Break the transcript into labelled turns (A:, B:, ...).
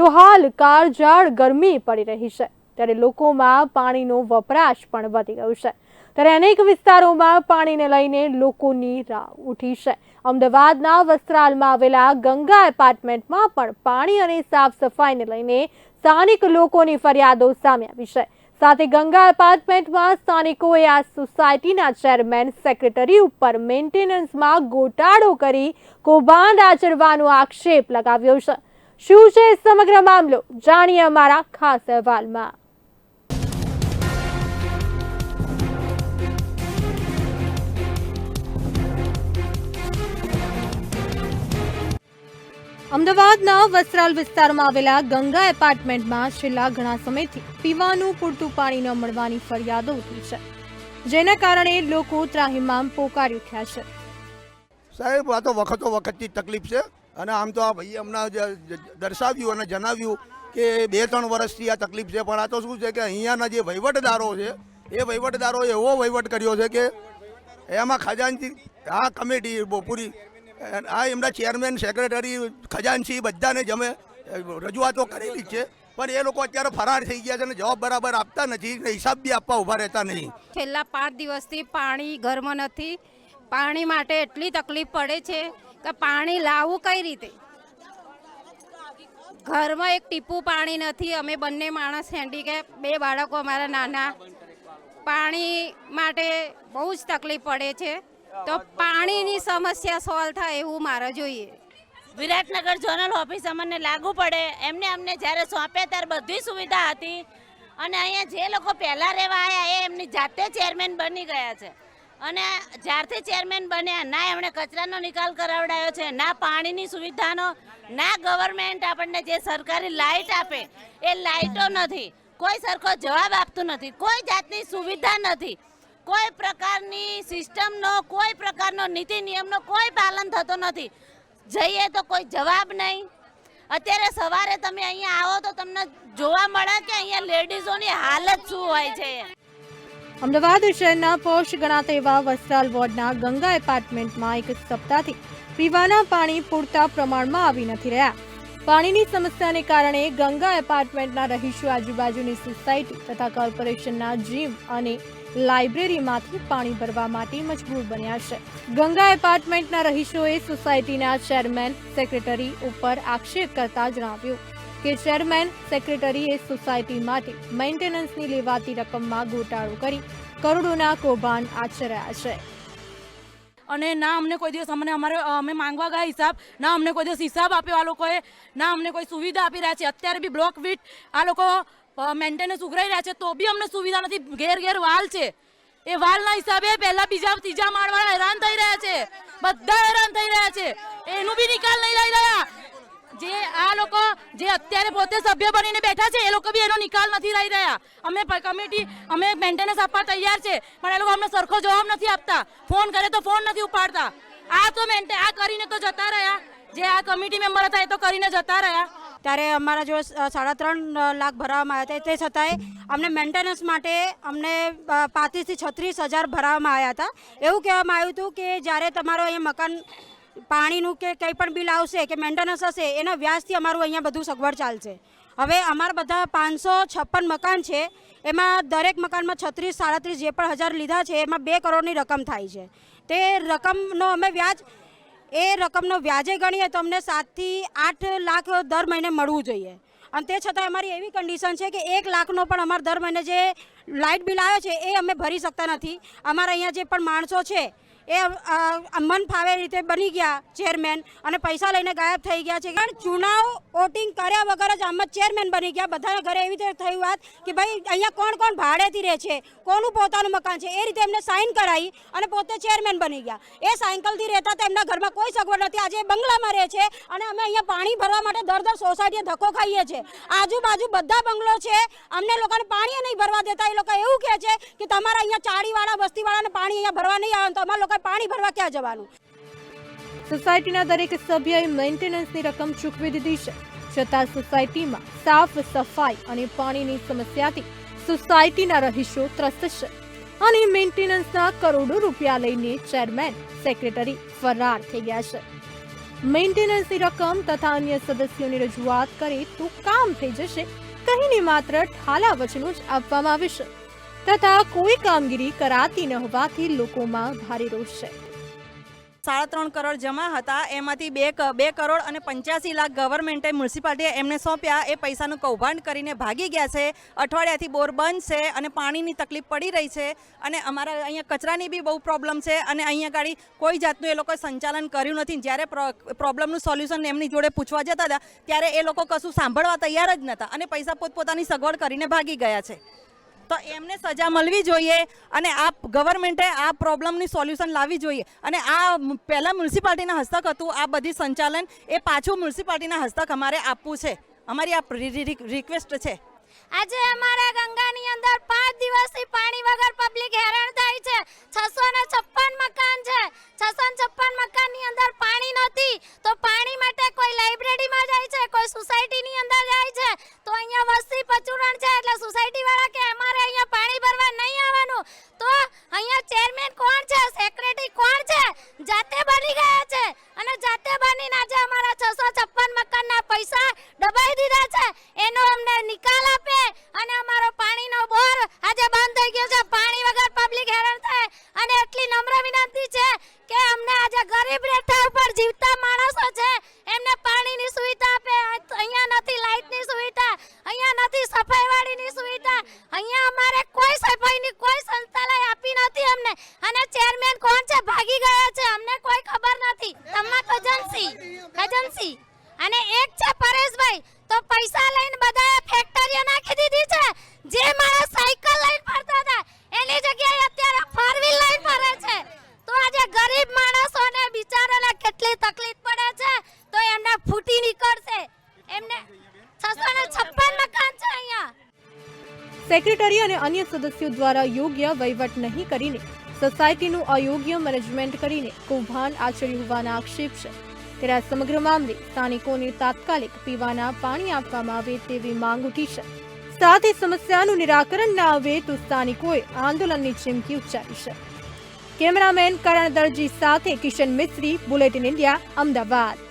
A: તો હાલ કાળઝાળ ગરમી પડી રહી છે. ત્યારે લોકોમાં પાણીનો વપરાશ પણ વધી ગયો છે. ત્યારે અનેક વિસ્તારોમાં પાણીને લઈને લોકોની રાહ ઉઠી છે. અમદાવાદના વસ્ત્રાલમાં આવેલા ગંગા એપાર્ટમેન્ટમાં પણ પાણી અને સાફ સફાઈને લઈને સ્થાનિક લોકોની ફરિયાદો સામે આવી છે. સાથે ગંગા એપાર્ટમેન્ટમાં સ્થાનિકોએ આ સોસાયટીના ચેરમેન, સેક્રેટરી ઉપર મેન્ટેનન્સમાં ગોટાળો કરી કૌભાંડ આચરવાનો આક્ષેપ લગાવ્યો છે. શું છે સમગ્ર મામલો જાણીએ અમારા ખાસ અહેવાલમાં. અમદાવાદના વસ્ત્રાલ વિસ્તારમાં આવેલા ગંગા એપાર્ટમેન્ટમાં છેલ્લા ઘણા સમયથી પીવાનું પૂરતું પાણી ન મળવાની ફરિયાદો ઉઠી છે, જેના કારણે લોકો ત્રાહિમામ પોકારી ઉઠ્યા છે.
B: સાહેબ, આ તો વખતો વખતની તકલીફ છે. અને આમ તો આ ભાઈએ હમણાં દર્શાવ્યું અને જણાવ્યું કે બે, ત્રણ વર્ષથી આ તકલીફ છે, પણ આ તો શું છે કે અહીંયાના જે વહીવટદારો છે, એ વહીવટદારો એવો વહીવટ કર્યો છે કે એમાં ખજાનચી આ કમિટી પૂરી, આ એમના ચેરમેન, સેક્રેટરી, ખજાનચી બધાને જમે રજૂઆતો કરેલી છે, પણ એ લોકો અત્યારે ફરાર થઈ ગયા છે અને જવાબ બરાબર આપતા નથી, ને હિસાબ બી આપવા ઊભા રહેતા નહીં.
C: છેલ્લા પાંચ દિવસથી પાણી ઘરમાં નથી, પાણી માટે એટલી તકલીફ પડે છે કે પાણી લાવવું કઈ રીતે? ઘરમાં એક ટીપું પાણી નથી. અમે બંને માણસ હેન્ડીકેપ બે બાળકો અમારા નાના. પાણી માટે બહુ જ તકલીફ પડે છે. તો પાણીની સમસ્યા સોલ્વ થાય એવું મારે જોઈએ.
D: વિરાટનગર ઝોનલ ઓફિસ અમને લાગુ પડે. એમને અમને જ્યારે સોંપ્યા ત્યારે બધી સુવિધા હતી. અને અહીંયા જે લોકો પહેલાં રહેવા આવ્યા એ એમની જાતે ચેરમેન બની ગયા છે. અને જ્યારથી ચેરમેન બન્યા, ના એમણે કચરાનો નિકાલ કરાવડાયો છે, ના પાણીની સુવિધાનો, ના ગવર્મેન્ટ આપણને જે સરકારી લાઇટ આપે, એ લાઇટો નથી. કોઈ સરખો જવાબ આપતું નથી, કોઈ જાતની સુવિધા નથી. કોઈ પ્રકારની સિસ્ટમનો, કોઈ પ્રકારનો નીતિ નિયમનો કોઈ પાલન થતો નથી. જઈએ તો કોઈ જવાબ નહીં. અત્યારે સવારે તમે અહીંયા આવો તો તમને જોવા મળે કે અહીંયા લેડીઝોની હાલત શું હોય છે.
A: અમદાવાદ શહેરના પોષ ગણાતા એવા વસ્ત્રાલ વોર્ડના ગંગા એપાર્ટમેન્ટમાં એક સપ્તાહથી પીવાના પાણી પૂરતા પ્રમાણમાં આવી નથી રહ્યા. પાણીની સમસ્યાને કારણે ગંગા એપાર્ટમેન્ટના રહીશો આજુબાજુની સોસાયટી તથા કોર્પોરેશનના જીમ અને લાઇબ્રેરીમાંથી પાણી ભરવા માટે મજબૂર બન્યા છે. ગંગા એપાર્ટમેન્ટના રહીશોએ સોસાયટીના ચેરમેન, સેક્રેટરી ઉપર આક્ષેપ કરતા જણાવ્યું. કે ચેરમેન, સેક્રેટરીએ સોસાયટી માટે મેન્ટેનન્સની લેવાતી રકમમાં ગોટાળો કરી કરોડોના કૌભાંડ આચર્યા છે.
E: અને ના, અમને કોઈ દિવસ અમને અમારે અમે માંગવા ગયા હિસાબ. ના, અમને કોઈ દિવસ હિસાબ આપ્યો આ લોકોએ. ના, અમને કોઈ સુવિધા આપી રહ્યા છે. અત્યારે બી બ્લોક વીટ આ લોકો મેન્ટેનન્સ ઉઘરાઈ રહ્યા છે. તો બી અમને સુવિધા નથી. ઘેર ઘેર વાલ છે. એ વાલના હિસાબે પહેલા બીજા, ત્રીજા માળવાળા હેરાન થઈ રહ્યા છે. બધા હેરાન થઈ રહ્યા છે. એનું બી નિકાલ નહીં લઈ રહ્યા. જે આ લોકો જે અત્યારે પોતે સભ્ય બનીને બેઠા છે, એ લોકો બી એનો નિકાલ નથી લઈ રહ્યા. અમે કમિટી, અમે મેન્ટેનન્સ આપવા તૈયાર છે, પણ એ લોકો અમને સરખો જવાબ નથી આપતા. ફોન કરે તો ફોન નથી ઉપાડતા. આ તો મેન્ટે આ કરીને તો જતા રહ્યા. જે આ કમિટી મેમ્બર હતા એ તો કરીને જતા રહ્યા.
F: ત્યારે અમારા જો સાડા ત્રણ લાખ ભરાવવામાં આવ્યા હતા. તે છતાંય અમને મેન્ટેનન્સ માટે અમને પાંત્રીસથી છત્રીસ હજાર ભરાવવામાં આવ્યા હતા. એવું કહેવામાં આવ્યું હતું કે જ્યારે તમારો અહીંયા મકાન પાણીનું કે કંઈ પણ બિલ આવશે કે મેન્ટેનન્સ હશે, એના વ્યાજથી અમારું અહીંયા બધું સગવડ ચાલશે. હવે અમારા બધા પાંચસો છપ્પન મકાન છે, એમાં દરેક મકાનમાં છત્રીસ, સાડત્રીસ જે પણ હજાર લીધા છે, એમાં બે કરોડની રકમ થાય છે. તે રકમનો અમે વ્યાજ, એ રકમનો વ્યાજે ગણીએ તો અમને સાતથી આઠ લાખ દર મહિને મળવું જોઈએ. અને તે છતાં અમારી એવી કન્ડિશન છે કે એક લાખનો પણ અમારે દર મહિને જે લાઇટ બિલ આવે છે, એ અમે ભરી શકતા નથી. અમારા અહીંયા જે પણ માણસો છે એ મન ફાવે રીતે બની ગયા ચેરમેન અને પૈસા લઈને ગાયબ થઈ ગયા છે. કારણ ચુનાવ વોટિંગ કર્યા વગર જ આમ જ ચેરમેન બની ગયા. બધાના ઘરે એવી રીતે થયું વાત કે ભાઈ, અહીંયા કોણ કોણ ભાડેથી રહે છે? કોનું પોતાનું મકાન છે? એ રીતે એમને સાઇન કરાવી અને પોતે ચેરમેન બની ગયા. એ સાયકલથી રહેતા તો એમના ઘરમાં કોઈ સગવડ નથી. આજે એ બંગલામાં રહે છે અને અમે અહીંયા પાણી ભરવા માટે દર દર સોસાયટીએ ધક્કો ખાઈએ છીએ. આજુબાજુ બધા બંગલો છે. અમને લોકોને પાણી નહીં ભરવા દેતા. એ લોકો એવું કહે છે કે તમારા અહીંયા ચાળીવાળા, વસ્તીવાળાને પાણી અહીંયા ભરવા નહીં આવે તો અમારા લોકો પાણી ભરવા ક્યાં જવાનું?
A: સોસાયટીના દરેક સભ્યએ મેન્ટેનન્સની રકમ ચૂકવી દીધી છે. છતાં સોસાયટીમાં સાફ સફાઈ અને પાણીની સમસ્યાથી સોસાયટીના રહીશો ત્રસ્ત છે અને મેન્ટેનન્સના કરોડો રૂપિયા લઈને ચેરમેન, સેક્રેટરી ફરાર થઈ ગયા છે. મેન્ટેનન્સની રકમ તથા અન્ય સદસ્યોની રજૂઆત કરે તો કામ થઈ જશે. કહીને માત્ર ઠાલા વચનો જ આપવામાં આવશે તથા કોઈ કામગીરી કરાતી ન હોવાથી લોકોમાં ભારે રોષ છે.
G: સાડા ત્રણ કરોડ જમા હતા. એમાંથી બે બે કરોડ અને પંચ્યાસી લાખ ગવર્મેન્ટે મ્યુનિસિપાલિટીએ એમને સોંપ્યા. એ પૈસાનું કૌભાંડ કરીને ભાગી ગયા છે. અઠવાડિયાથી બોર બંધ છે અને પાણીની તકલીફ પડી રહી છે અને અમારા અહીંયા કચરાની બી બહુ પ્રોબ્લેમ છે અને અહીંયા ગાડી કોઈ જાતનું એ લોકોએ સંચાલન કર્યું નથી. જ્યારે પ્રો- પ્રોબ્લેમનું સોલ્યુશન એમની જોડે પૂછવા જતા હતા, ત્યારે એ લોકો કશું સાંભળવા તૈયાર જ નહોતા અને પૈસા પોતપોતાની સગવડ કરીને ભાગી ગયા છે. તો એમને સજા મળવી જોઈએ અને આ ગવર્મેન્ટે આ પ્રોબ્લેમની સોલ્યુશન લાવવી જોઈએ. અને આ પહેલાં મ્યુનિસિપાલિટીના હસ્તક હતું, આ બધી સંચાલન એ પાછું મ્યુનિસિપાલિટીના હસ્તક અમારે આપવું છે. અમારી આ રિક્વેસ્ટ છે.
H: આજે અમારા ગંગાની અંદર પાંચ દિવસથી પાણી વગર પબ્લિક હેરાન થાય છે. છસો ને છપ્પન મકાન છે. છસો છપ્પન મકાનની અંદર પાણી નથી તો પાણી માટે કોઈ લાઇબ્રેરીમાં જાય છે કોઈ સોસાયટીની અંદર જાય છે તો અહીંયા વસ્તી પચુરણ છે એટલે સોસાયટી વાળા કે અમારે અહીંયા પાણી ભરવા નહીં આવવાનું તો અહીંયા ચેરમેન કોણ છે સેક્રેટરી કોણ છે જાતે બની ગયા છે અને જાતે બનીને આજે અમારા છસો છપ્પન મકાનના પૈસા દબાઈ દીધા છે એનો અમને નિકાલ આપે અને અમારો પાણીનો બોર આજે બંધ થઈ ગયો છે પાણી વગર પબ્લિક હેરાન થાય અને એટલી નમ્ર વિનંતી છે કે અમને આજે ગરીબ રેઠા ઉપર જીવતા માણસો છે એમને પાણીની સુવિધા આપે અહીંયા નથી લાઇટની સુવિધા અહીંયા નથી સફાઈવાળીની સુવિધા અહીંયા અમારે કોઈ સફાઈની કોઈ સંસ્થાલય આપી નથી અમને અને ચેરમેન કોણ છે ભાગી ગયા છે અમને કોઈ ખબર નથી તમાક એજન્સી એજન્સી. અને એક છે પરેશભાઈ, તો પૈસા લઈને બધાએ ફેક્ટરીઓ નાખી દીધી છે. જે માણસ સાયકલ લઈને ફરતા હતા, એની જગ્યાએ અત્યારે ફોર વ્હીલ લઈને ફરે છે. તો આજે ગરીબ માણસોને બિચારાને કેટલી તકલીફ પડે છે? તો એમને ફૂટી નીકળશે. એમને છસો ને છપ્પન મકાન છે અહીંયા.
A: સેક્રેટરી અને અન્ય સદસ્યો દ્વારા યોગ્ય વહીવટ નહીં કરીને સોસાયટીનું અયોગ્ય મેનેજમેન્ટ કરીને કૌભાંડ આચર્યું હોવાના આક્ષેપ છે. ત્યારે સમગ્ર મામલે સ્થાનિકોને તાત્કાલિક પીવાના પાણી આપવામાં આવે તેવી માંગ ઉઠી છે. સાથે સમસ્યાનું નિરાકરણ ન આવે તો સ્થાનિકોએ આંદોલનની ચીમકી ઉચ્ચારી છે. કેમેરામેન કરણ દરજી સાથે કિશન મિસ્ત્રી બુલેટિન ઇન્ડિયા અમદાવાદ.